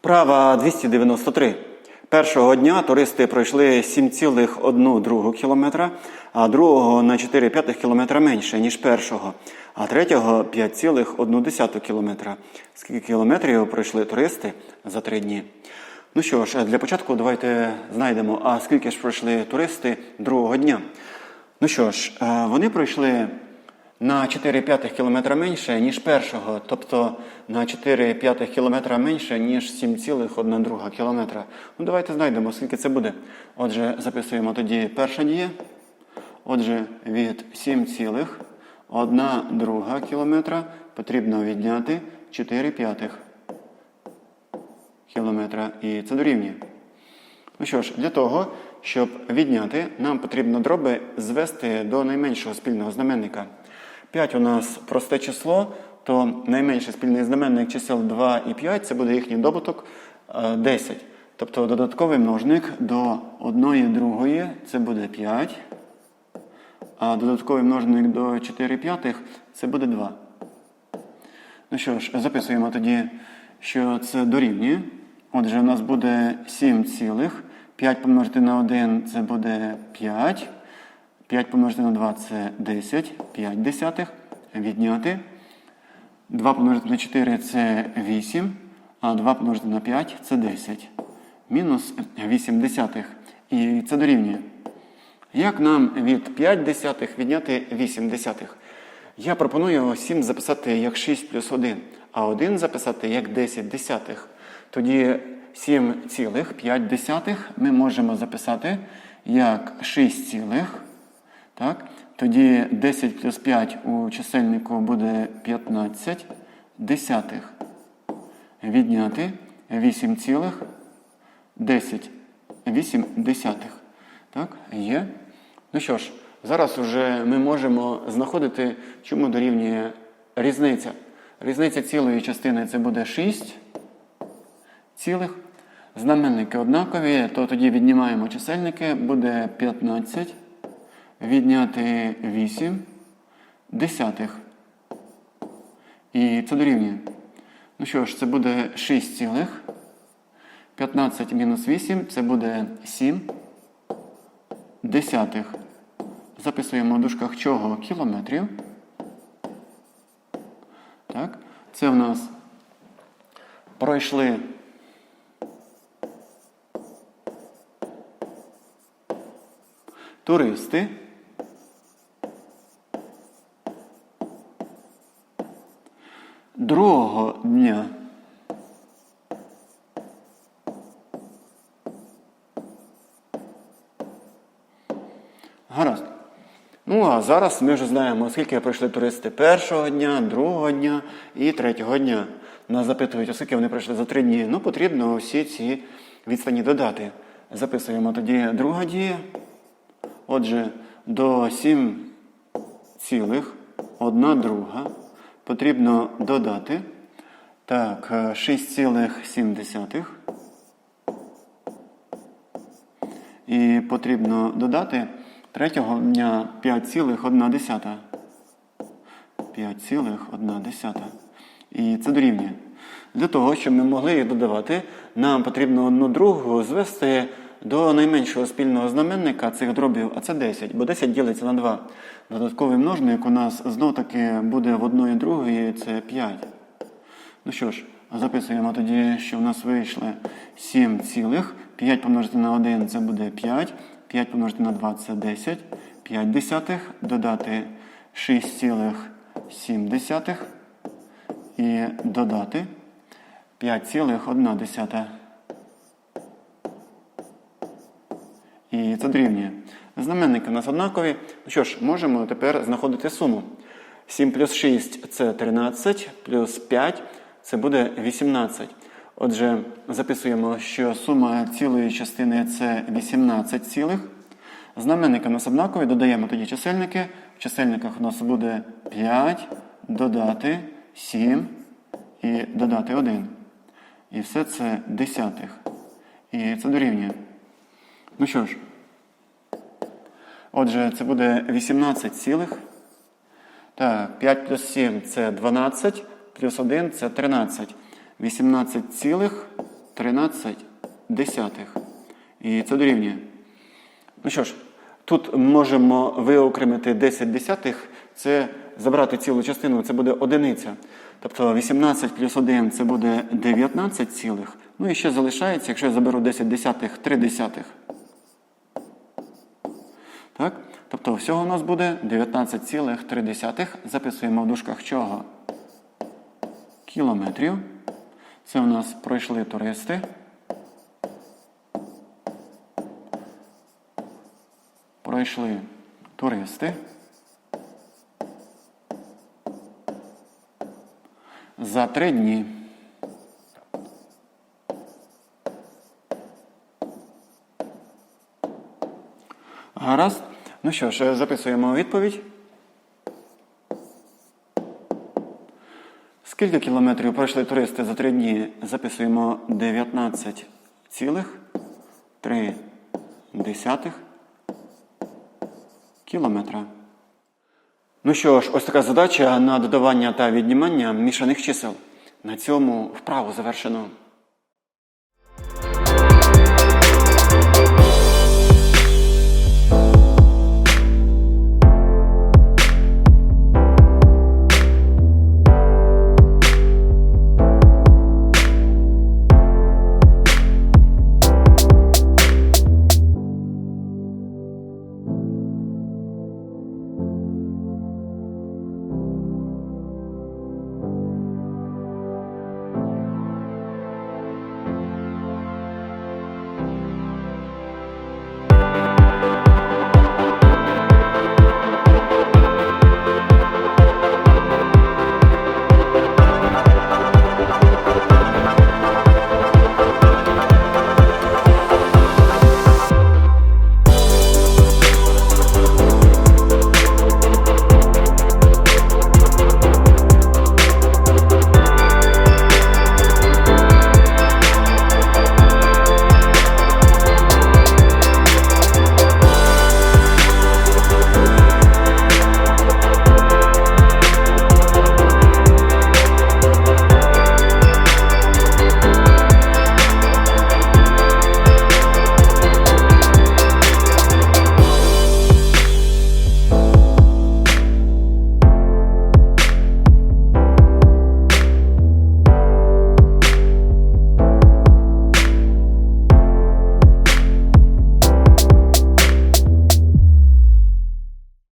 Вправа 293. Першого дня туристи пройшли 7,1 кілометра, а другого на 4,5 кілометра менше, ніж першого, а третього 5,1 кілометра. Скільки кілометрів пройшли туристи за три дні? Ну що ж, для початку давайте знайдемо, а скільки ж пройшли туристи другого дня. Ну що ж, е, вони пройшли на 4,5 кілометра менше, ніж першого, тобто на 4,5 кілометра менше, ніж 7,1 кілометра. Ну, давайте знайдемо, скільки це буде. Отже, записуємо тоді перша дія. Отже, від 7,1 кілометра потрібно відняти 4 п'ятих кілометра. І це дорівнює. Ну що ж, для того, щоб відняти, нам потрібно дроби звести до найменшого спільного знаменника. 5 у нас просте число, то найменший спільний знаменник чисел 2 і 5 це буде їхній добуток е, 10. Тобто додатковий множник до 1 другої це буде 5, а додатковий множник до 4 п'ятих це буде 2. Ну що ж, записуємо тоді, що це дорівнює. Отже, у нас буде 7 цілих. 5 помножити на 1 це буде 5. 5 помножити на 2 це 10, 5 десятих. Відняти. 2 помножити на 4 це 8, а 2 помножити на 5 це 10. Мінус 8 десятих. І це дорівнює. Як нам від 5 десятих відняти 8 десятих? Я пропоную 7 записати як 6 плюс 1, а 1 записати як 10 десятих. Тоді 7 цілих 5 десятих ми можемо записати як 6 цілих. Так? Тоді 10 плюс 5 у чисельнику буде 15 десятих. Відняти 8 цілих 10. 8 десятих. Так, є. Ну що ж, зараз уже ми можемо знаходити, чому дорівнює різниця. Різниця цілої частини це буде 6 цілих. Знаменники однакові, то тоді віднімаємо чисельники, буде 15. Відняти 8 десятих. І це дорівнює. Ну що ж, це буде 6 цілих. 15 мінус 8 це буде 7 десятих. Записуємо в дужках чого кілометрів. Так, це в нас пройшли туристи. Другого дня. Гаразд. Ну, а зараз ми вже знаємо, скільки пройшли туристи першого дня, другого дня і третього дня. Нас запитують, оскільки вони пройшли за три дні. Ну, потрібно всі ці відстані додати. Записуємо тоді друга дія. Отже, до 7 цілих 1 друга потрібно додати. Так, 6,7. І потрібно додати третього дня 5,1. 5,1. І це дорівнює. Для того, щоб ми могли їх додавати, нам потрібно одну другу звести до найменшого спільного знаменника цих дробів, а це 10, бо 10 ділиться на 2. Додатковий множник у нас знов таки буде в одної другої, це 5. Ну що ж, записуємо тоді, що в нас вийшло 7 цілих. 5 помножити на 1 це буде 5. 5 помножити на 2 це 10. 5 десятих. Додати 6,7 і додати 5,1 І це дорівнює. Знаменники у нас однакові. Ну що ж, можемо тепер знаходити суму. 7 плюс 6 це 13, плюс 5 це буде 18. Отже, записуємо, що сума цілої частини це 18 цілих. Знаменники у нас однакові, додаємо тоді чисельники. В чисельниках у нас буде 5, додати 7 і додати 1. І все це десятих. І це дорівнює. Ну що ж, отже, це буде 18 цілих. Так, 5 плюс 7 це 12, плюс 1 це 13. 18 цілих 13 десятих. І це дорівнює. Ну що ж, тут можемо виокремити 10 десятих, це забрати цілу частину, це буде одиниця. Тобто 18 плюс 1 це буде 19 цілих. Ну і ще залишається, якщо я заберу 10 десятих, 3 десятих. Так? Тобто всього у нас буде 19,3. Записуємо в дужках чого? Кілометрів. Це у нас пройшли туристи. Пройшли туристи. За три дні. Гаразд. Ну що ж, записуємо відповідь. Скільки кілометрів пройшли туристи за три дні? Записуємо 19,3 кілометра. Ну що ж, ось така задача на додавання та віднімання мішаних чисел. На цьому вправу завершено.